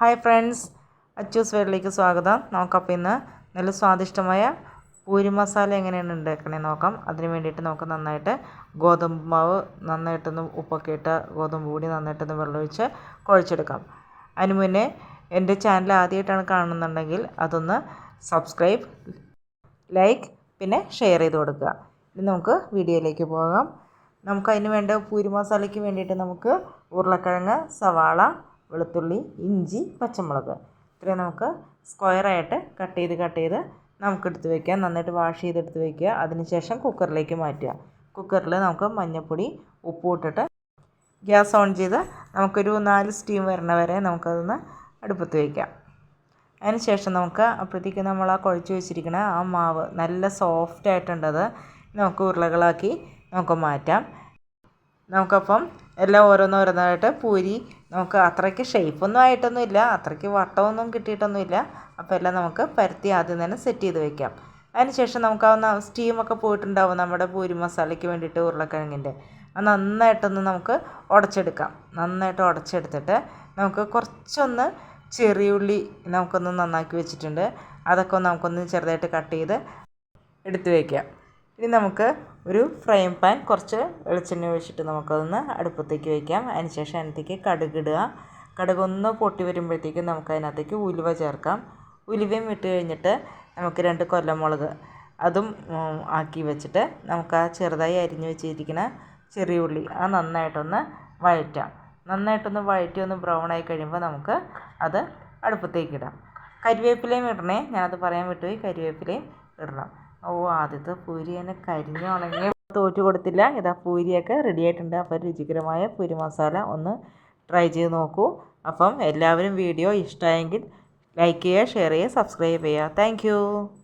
Hi friends Achus വേറിലേക്ക് സ്വാഗതം. നമുക്കപ്പോൾ ഇന്ന് നല്ല സ്വാദിഷ്ടമായ പൂരി മസാല എങ്ങനെയാണ് ഉണ്ടാക്കണേ നോക്കാം. അതിന് വേണ്ടിയിട്ട് നമുക്ക് നന്നായിട്ട് ഗോതമ്പ് മാവ് നന്നായിട്ടൊന്ന് ഉപ്പൊക്കെ ഇട്ട് ഗോതമ്പ് പൊടി നന്നായിട്ടൊന്ന് വെള്ളമൊഴിച്ച് കുഴച്ചെടുക്കാം. അതിന് മുന്നേ എന്റെ ചാനൽ ആദ്യമായിട്ടാണ് കാണുന്നുണ്ടെങ്കിൽ അതൊന്ന് സബ്സ്ക്രൈബ് ലൈക്ക് പിന്നെ ഷെയർ ചെയ്ത് കൊടുക്കുക. ഇനി നമുക്ക് വീഡിയോയിലേക്ക് പോകാം. നമുക്ക് അതിന് വേണ്ട പൂരി മസാലയ്ക്ക് വേണ്ടിയിട്ട് നമുക്ക് ഉരുളക്കിഴങ്ങ് സവാള വെളുത്തുള്ളി ഇഞ്ചി പച്ചമുളക്. ഇത്രയും നമുക്ക് സ്ക്വയറായിട്ട് കട്ട് ചെയ്ത് കട്ട് ചെയ്ത് നമുക്ക് എടുത്ത് വയ്ക്കാം നന്നായിട്ട് വാഷ് ചെയ്തെടുത്ത് വയ്ക്കുക അതിനുശേഷം കുക്കറിലേക്ക് മാറ്റുക. കുക്കറിൽ നമുക്ക് മഞ്ഞൾപ്പൊടി ഉപ്പ് ഇട്ടിട്ട് ഗ്യാസ് ഓൺ ചെയ്ത് നമുക്കൊരു നാല് സ്റ്റീം വരണ വരെ നമുക്കതൊന്ന് അടുപ്പത്ത് വയ്ക്കാം അതിനുശേഷം നമുക്ക് അപ്പോഴത്തേക്ക് നമ്മൾ ആ കുഴച്ച് വെച്ചിരിക്കുന്ന ആ മാവ് നല്ല സോഫ്റ്റ് ആയിട്ടുണ്ടത് നമുക്ക് ഉരുളകളാക്കി നമുക്ക് മാറ്റാം. നമുക്കപ്പം എല്ലാം ഓരോന്നോരോന്നായിട്ട് പൂരി നമുക്ക് അത്രയ്ക്ക് ഷേപ്പൊന്നും ആയിട്ടൊന്നുമില്ല അത്രയ്ക്ക് വട്ടമൊന്നും കിട്ടിയിട്ടൊന്നുമില്ല. അപ്പോൾ എല്ലാം നമുക്ക് പരത്തി ആദ്യം തന്നെ സെറ്റ് ചെയ്ത് വെക്കാം. അതിനുശേഷം നമുക്ക് ആ സ്റ്റീമൊക്കെ പോയിട്ടുണ്ടാവും നമ്മുടെ പൂരി മസാലയ്ക്ക് വേണ്ടിയിട്ട് ഉരുളക്കിഴങ്ങിന്റെ. അത് നന്നായിട്ടൊന്ന് നമുക്ക് ഉടച്ചെടുക്കാം. നന്നായിട്ട് ഉടച്ചെടുത്തിട്ട് നമുക്ക് കുറച്ചൊന്ന് ചെറിയുള്ളി നമുക്കൊന്ന് നന്നാക്കി വെച്ചിട്ടുണ്ട്. അതൊക്കെ നമുക്കൊന്ന് ചെറുതായിട്ട് കട്ട് ചെയ്ത് എടുത്ത് വയ്ക്കാം ഇനി നമുക്ക് ഒരു ഫ്രൈ പാൻ കുറച്ച് വെളിച്ചെണ്ണ ഒഴിച്ചിട്ട് നമുക്കതൊന്ന് അടുപ്പത്തേക്ക് വയ്ക്കാം അതിനുശേഷം അതിനകത്തേക്ക് കടുകിടുക കടുകൊന്ന് പൊട്ടി വരുമ്പോഴത്തേക്കും നമുക്ക് അതിനകത്തേക്ക് ഉലുവ ചേർക്കാം. ഉലുവയും ഇട്ട് കഴിഞ്ഞിട്ട് നമുക്ക് രണ്ട് കൊല്ലമുളക് അതും ആക്കി വെച്ചിട്ട് നമുക്ക് ആ ചെറുതായി അരിഞ്ഞു വെച്ചിരിക്കുന്ന ചെറിയ ഉള്ളി ആ നന്നായിട്ടൊന്ന് വഴറ്റാം. നന്നായിട്ടൊന്ന് വഴറ്റി ഒന്ന് ബ്രൗൺ ആയി കഴിയുമ്പോൾ നമുക്ക് അത് അടുപ്പത്തേക്ക് ഇടാം. കരിവേപ്പിലയും ഇടണേ. ഞാനത് പറയാൻ വിട്ടുപോയി. കരിവേപ്പിലയും ഇടണം. ഓ ആദ്യത്തെ പൂരി തന്നെ കരിഞ്ഞു ഉണങ്ങി തോറ്റു കൊടുത്തില്ല. ഇതാ പൂരിയൊക്കെ റെഡി ആയിട്ടുണ്ട്. അപ്പോൾ രുചികരമായ പൂരി മസാല ഒന്ന് ട്രൈ ചെയ്ത് നോക്കൂ. അപ്പം എല്ലാവരും വീഡിയോ ഇഷ്ടമായെങ്കിൽ ലൈക്ക് ചെയ്യുക ഷെയർ ചെയ്യുക സബ്സ്ക്രൈബ് ചെയ്യുക. താങ്ക്